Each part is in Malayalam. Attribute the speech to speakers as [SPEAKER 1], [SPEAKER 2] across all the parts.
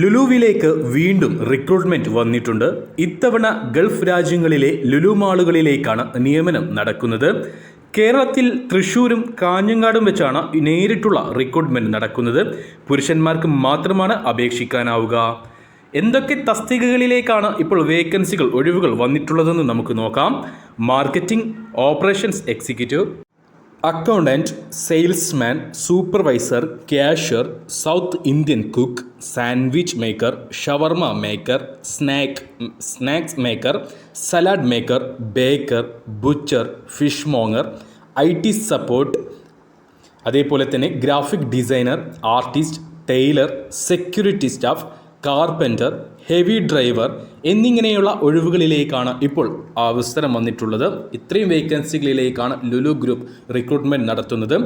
[SPEAKER 1] ലുലുവിലേക്ക് വീണ്ടും റിക്രൂട്ട്മെന്റ് വന്നിട്ടുണ്ട്. ഇത്തവണ ഗൾഫ് രാജ്യങ്ങളിലെ ലുലു മാളുകളിലേക്കാണ് നിയമനം നടക്കുന്നത്. കേരളത്തിൽ തൃശ്ശൂരും കാഞ്ഞങ്ങാടും വെച്ചാണ് നേരിട്ടുള്ള റിക്രൂട്ട്മെന്റ് നടക്കുന്നത്. പുരുഷന്മാർക്ക് മാത്രമാണ് അപേക്ഷിക്കാനാവുക. എന്തൊക്കെ തസ്തികകളിലേക്കാണ് ഇപ്പോൾ വേക്കൻസികൾ ഒഴിവുകൾ വന്നിട്ടുള്ളതെന്ന് നമുക്ക് നോക്കാം. Marketing operations executive accountant salesman supervisor cashier south Indian cook sandwich maker shawarma maker snack snacks maker salad maker baker butcher fishmonger I T support അതേപോലെ തന്നെ graphic designer artist tailor security staff carpenter heavy driver എന്നിങ്ങനെയുള്ള ഒഴിവുകളിലേക്കാണ് ഇപ്പോൾ അവസരം വന്നിട്ടുള്ളത്. ഇത്രയും വേക്കൻസികളിലേക്കാണ് ലുലു ഗ്രൂപ്പ് റിക്രൂട്ട്മെന്റ് നടത്തുന്നത്.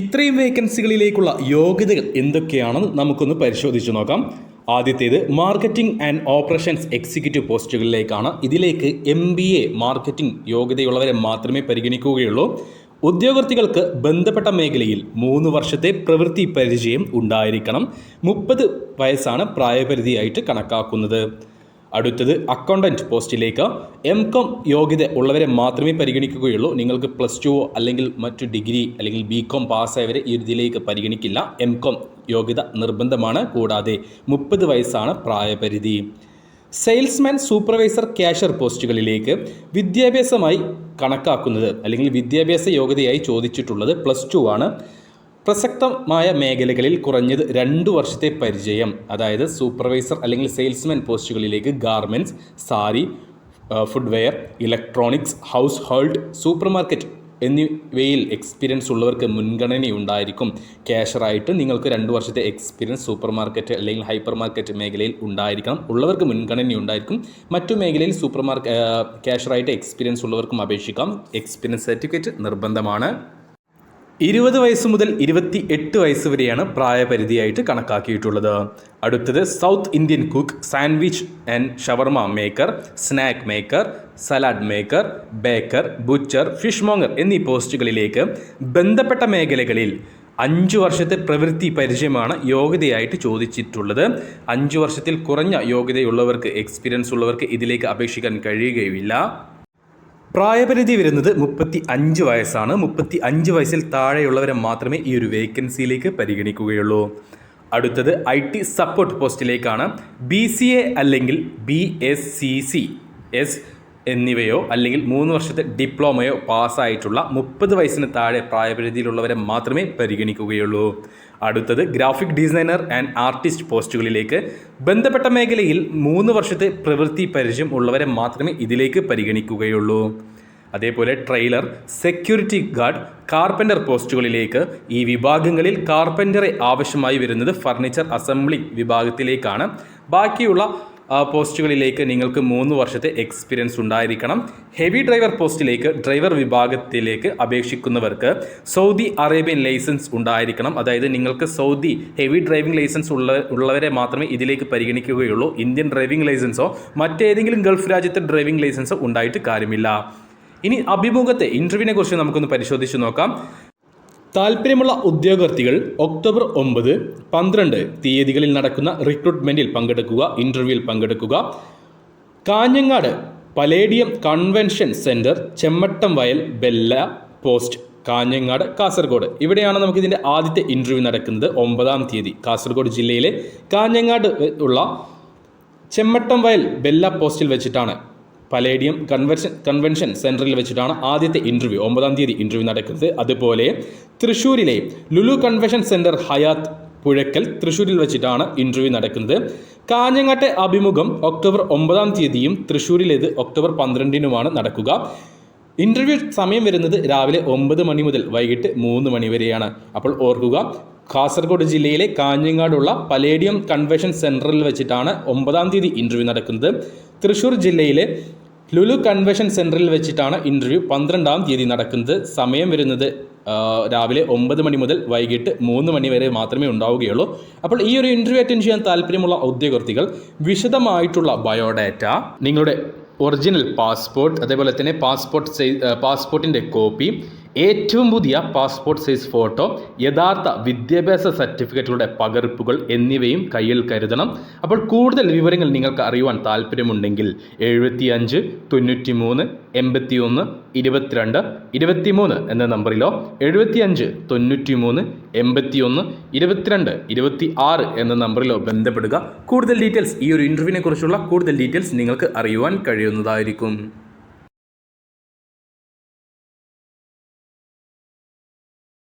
[SPEAKER 1] ഇത്രയും വേക്കൻസികളിലേക്കുള്ള യോഗ്യതകൾ എന്തൊക്കെയാണെന്ന് നമുക്കൊന്ന് പരിശോധിച്ച് നോക്കാം. ആദ്യത്തേത് മാർക്കറ്റിംഗ് ആൻഡ് ഓപ്പറേഷൻസ് എക്സിക്യൂട്ടീവ് പോസ്റ്റുകളിലേക്കാണ്. ഇതിലേക്ക് എം ബി എ മാർക്കറ്റിംഗ് യോഗ്യതയുള്ളവരെ മാത്രമേ പരിഗണിക്കുകയുള്ളൂ. ഉദ്യോഗാർത്ഥികൾക്ക് ബന്ധപ്പെട്ട മേഖലയിൽ മൂന്ന് വർഷത്തെ പ്രവൃത്തി പരിചയം ഉണ്ടായിരിക്കണം. മുപ്പത് വയസ്സാണ് പ്രായപരിധിയായിട്ട് കണക്കാക്കുന്നത്. അടുത്തത് അക്കൗണ്ടന്റ് പോസ്റ്റിലേക്ക്. എം കോം യോഗ്യത ഉള്ളവരെ മാത്രമേ പരിഗണിക്കുകയുള്ളൂ. നിങ്ങൾക്ക് പ്ലസ് ടു അല്ലെങ്കിൽ മറ്റു ഡിഗ്രി അല്ലെങ്കിൽ ബി കോം പാസ്സായവരെ ഈ ഇതിലേക്ക് പരിഗണിക്കില്ല. എം കോം യോഗ്യത നിർബന്ധമാണ്. കൂടാതെ മുപ്പത് വയസ്സാണ് പ്രായപരിധി. സെയിൽസ്മാൻ സൂപ്പർവൈസർ ക്യാഷർ പോസ്റ്റുകളിലേക്ക് വിദ്യാഭ്യാസമായി കണക്കാക്കുന്നത് അല്ലെങ്കിൽ വിദ്യാഭ്യാസ യോഗ്യതയായി ചോദിച്ചിട്ടുള്ളത് പ്ലസ് ടു ആണ്. പ്രസക്തമായ മേഖലകളിൽ കുറഞ്ഞത് രണ്ട് വർഷത്തെ പരിചയം അതായത് സൂപ്പർവൈസർ അല്ലെങ്കിൽ salesman പോസ്റ്റുകളിലേക്ക് garments sari footwear electronics household supermarket എന്നിവയിൽ എക്സ്പീരിയൻസ് ഉള്ളവർക്ക് മുൻഗണനയുണ്ടായിരിക്കും. ക്യാഷറായിട്ട് നിങ്ങൾക്ക് രണ്ട് വർഷത്തെ എക്സ്പീരിയൻസ് സൂപ്പർ മാർക്കറ്റ് അല്ലെങ്കിൽ ഹൈപ്പർ മാർക്കറ്റ് മേഖലയിൽ ഉണ്ടായിരിക്കണം. ഉള്ളവർക്ക് മുൻഗണനയുണ്ടായിരിക്കും. മറ്റു മേഖലയിൽ സൂപ്പർ മാർക്കറ്റ് ക്യാഷറായിട്ട് എക്സ്പീരിയൻസ് ഉള്ളവർക്കും അപേക്ഷിക്കാം. എക്സ്പീരിയൻസ് സർട്ടിഫിക്കറ്റ് നിർബന്ധമാണ്. ഇരുപത് വയസ്സ് മുതൽ ഇരുപത്തി എട്ട് വയസ്സ് വരെയാണ് പ്രായപരിധിയായിട്ട് കണക്കാക്കിയിട്ടുള്ളത്. അടുത്തത് south Indian cook sandwich and shawarma maker snack maker salad maker baker butcher fishmonger എന്നീ പോസ്റ്റുകളിലേക്ക് ബന്ധപ്പെട്ട മേഖലകളിൽ അഞ്ച് വർഷത്തെ പ്രവൃത്തി പരിചയമാണ് യോഗ്യതയായിട്ട് ചോദിച്ചിട്ടുള്ളത്. അഞ്ച് വർഷത്തിൽ കുറഞ്ഞ യോഗ്യതയുള്ളവർക്ക് എക്സ്പീരിയൻസ് ഉള്ളവർക്ക് ഇതിലേക്ക് അപേക്ഷിക്കാൻ കഴിയുകയുമില്ല പ്രായപരിധി വരുന്നത് മുപ്പത്തി അഞ്ച് വയസ്സാണ്. മുപ്പത്തി അഞ്ച് വയസ്സിൽ താഴെയുള്ളവരെ മാത്രമേ ഈ ഒരു വേക്കൻസിയിലേക്ക് പരിഗണിക്കുകയുള്ളൂ. അടുത്തത് ഐ ടി സപ്പോർട്ട് പോസ്റ്റിലേക്കാണ്. ബി സി എ അല്ലെങ്കിൽ B S C C S എന്നിവയോ അല്ലെങ്കിൽ മൂന്ന് വർഷത്തെ ഡിപ്ലോമയോ പാസ്സായിട്ടുള്ള മുപ്പത് വയസ്സിന് താഴെ പ്രായപരിധിയിലുള്ളവരെ മാത്രമേ പരിഗണിക്കുകയുള്ളൂ. അടുത്തത് ഗ്രാഫിക് ഡിസൈനർ ആൻഡ് ആർട്ടിസ്റ്റ് പോസ്റ്റുകളിലേക്ക്. ബന്ധപ്പെട്ട മേഖലയിൽ മൂന്ന് വർഷത്തെ പ്രവൃത്തി പരിചയം ഉള്ളവരെ മാത്രമേ ഇതിലേക്ക് പരിഗണിക്കുകയുള്ളൂ. അതേപോലെ ട്രെയിലർ സെക്യൂരിറ്റി ഗാർഡ് കാർപ്പന്റർ പോസ്റ്റുകളിലേക്ക്. ഈ വിഭാഗങ്ങളിൽ കാർപ്പന്ററെ ആവശ്യമായി വരുന്നത് ഫർണിച്ചർ അസംബ്ലി വിഭാഗത്തിലേക്കാണ്. ബാക്കിയുള്ള പോസ്റ്റുകളിലേക്ക് നിങ്ങൾക്ക് മൂന്ന് വർഷത്തെ എക്സ്പീരിയൻസ് ഉണ്ടായിരിക്കണം. ഹെവി ഡ്രൈവർ പോസ്റ്റിലേക്ക് ഡ്രൈവർ വിഭാഗത്തിലേക്ക് അപേക്ഷിക്കുന്നവർക്ക് സൗദി അറേബ്യൻ ലൈസൻസ് ഉണ്ടായിരിക്കണം. അതായത് നിങ്ങൾക്ക് സൗദി ഹെവി ഡ്രൈവിംഗ് ലൈസൻസ് ഉള്ള ഉള്ളവരെ മാത്രമേ ഇതിലേക്ക് പരിഗണിക്കുകയുള്ളൂ. ഇന്ത്യൻ ഡ്രൈവിംഗ് ലൈസൻസോ മറ്റേതെങ്കിലും ഗൾഫ് രാജ്യത്തെ ഡ്രൈവിംഗ് ലൈസൻസോ ഉണ്ടായിട്ട് കാര്യമില്ല. ഇനി അഭിമുഖത്തെ ഇന്റർവ്യൂവിനെ കുറിച്ച് നമുക്കൊന്ന് പരിശോധിച്ച് നോക്കാം. താല്പര്യമുള്ള ഉദ്യോഗാർത്ഥികൾ ഒക്ടോബർ ഒമ്പത് പന്ത്രണ്ട് തീയതികളിൽ നടക്കുന്ന റിക്രൂട്ട്മെന്റിൽ പങ്കെടുക്കുക ഇന്റർവ്യൂവിൽ പങ്കെടുക്കുക. Kanhangad Palladium convention centre Chemmattam Vayal Bella post Kanhangad Kasaragod. ഇവിടെയാണ് നമുക്ക് ഇതിന്റെ ആദ്യത്തെ ഇന്റർവ്യൂ നടക്കുന്നത് ഒമ്പതാം തീയതി. കാസർഗോഡ് ജില്ലയിലെ കാഞ്ഞങ്ങാട് ഉള്ള ചെമ്മട്ടം വയൽ ബെല്ല പോസ്റ്റിൽ വെച്ചിട്ടാണ്. പലേഡിയം കൺവെൻഷൻ കൺവെൻഷൻ സെന്ററിൽ വെച്ചിട്ടാണ് ആദ്യത്തെ ഇന്റർവ്യൂ ഒമ്പതാം തീയതി ഇന്റർവ്യൂ നടക്കുന്നത്. അതുപോലെ തൃശ്ശൂരിലെ Lulu convention centre Hyatt Puzhakkal തൃശ്ശൂരിൽ വെച്ചിട്ടാണ് ഇന്റർവ്യൂ നടക്കുന്നത്. കാഞ്ഞങ്ങാട്ടെ അഭിമുഖം ഒക്ടോബർ ഒമ്പതാം തീയതിയും തൃശ്ശൂരിലേത് ഒക്ടോബർ പന്ത്രണ്ടിനുമാണ് നടക്കുക. ഇന്റർവ്യൂ സമയം വരുന്നത് രാവിലെ ഒമ്പത് മണി മുതൽ വൈകിട്ട് മൂന്ന് മണി വരെയാണ്. അപ്പോൾ ഓർക്കുക കാസർഗോഡ് ജില്ലയിലെ കാഞ്ഞങ്ങാടുള്ള പലേഡിയം കൺവെൻഷൻ സെന്ററിൽ വെച്ചിട്ടാണ് ഒമ്പതാം തീയതി ഇന്റർവ്യൂ നടക്കുന്നത്. തൃശ്ശൂർ ജില്ലയിലെ ലുലു കൺവെൻഷൻ സെന്ററിൽ വെച്ചിട്ടാണ് ഇന്റർവ്യൂ പന്ത്രണ്ടാം തീയതി നടക്കുന്നത്. സമയം വരുന്നത് രാവിലെ ഒമ്പത് മണി മുതൽ വൈകിട്ട് മൂന്ന് മണി വരെ മാത്രമേ ഉണ്ടാവുകയുള്ളൂ. അപ്പോൾ ഈ ഒരു ഇന്റർവ്യൂ അറ്റൻഡ് ചെയ്യാൻ താല്പര്യമുള്ള ഉദ്യോഗാർത്ഥികൾ വിശദമായിട്ടുള്ള ബയോഡാറ്റ നിങ്ങളുടെ ഒറിജിനൽ പാസ്പോർട്ട് അതേപോലെ തന്നെ പാസ്പോർട്ട് പാസ്പോർട്ടിന്റെ കോപ്പി ഏറ്റവും പുതിയ പാസ്പോർട്ട് സൈസ് ഫോട്ടോ യഥാർത്ഥ വിദ്യാഭ്യാസ സർട്ടിഫിക്കറ്റുകളുടെ പകർപ്പുകൾ എന്നിവയും കയ്യിൽ കരുതണം. അപ്പോൾ കൂടുതൽ വിവരങ്ങൾ നിങ്ങൾക്ക് അറിയുവാൻ താല്പര്യമുണ്ടെങ്കിൽ എഴുപത്തി അഞ്ച് തൊണ്ണൂറ്റി മൂന്ന് എൺപത്തി ഒന്ന് ഇരുപത്തിരണ്ട് ഇരുപത്തിമൂന്ന് എന്ന നമ്പറിലോ എഴുപത്തി അഞ്ച് തൊണ്ണൂറ്റി മൂന്ന് എൺപത്തി ഒന്ന് ഇരുപത്തിരണ്ട് ഇരുപത്തി ആറ് എന്ന നമ്പറിലോ ബന്ധപ്പെടുക. കൂടുതൽ ഡീറ്റെയിൽസ് ഈ ഒരു ഇന്റർവ്യൂവിനെ കുറിച്ചുള്ള കൂടുതൽ ഡീറ്റെയിൽസ് നിങ്ങൾക്ക് അറിയുവാൻ കഴിയുന്നതായിരിക്കും.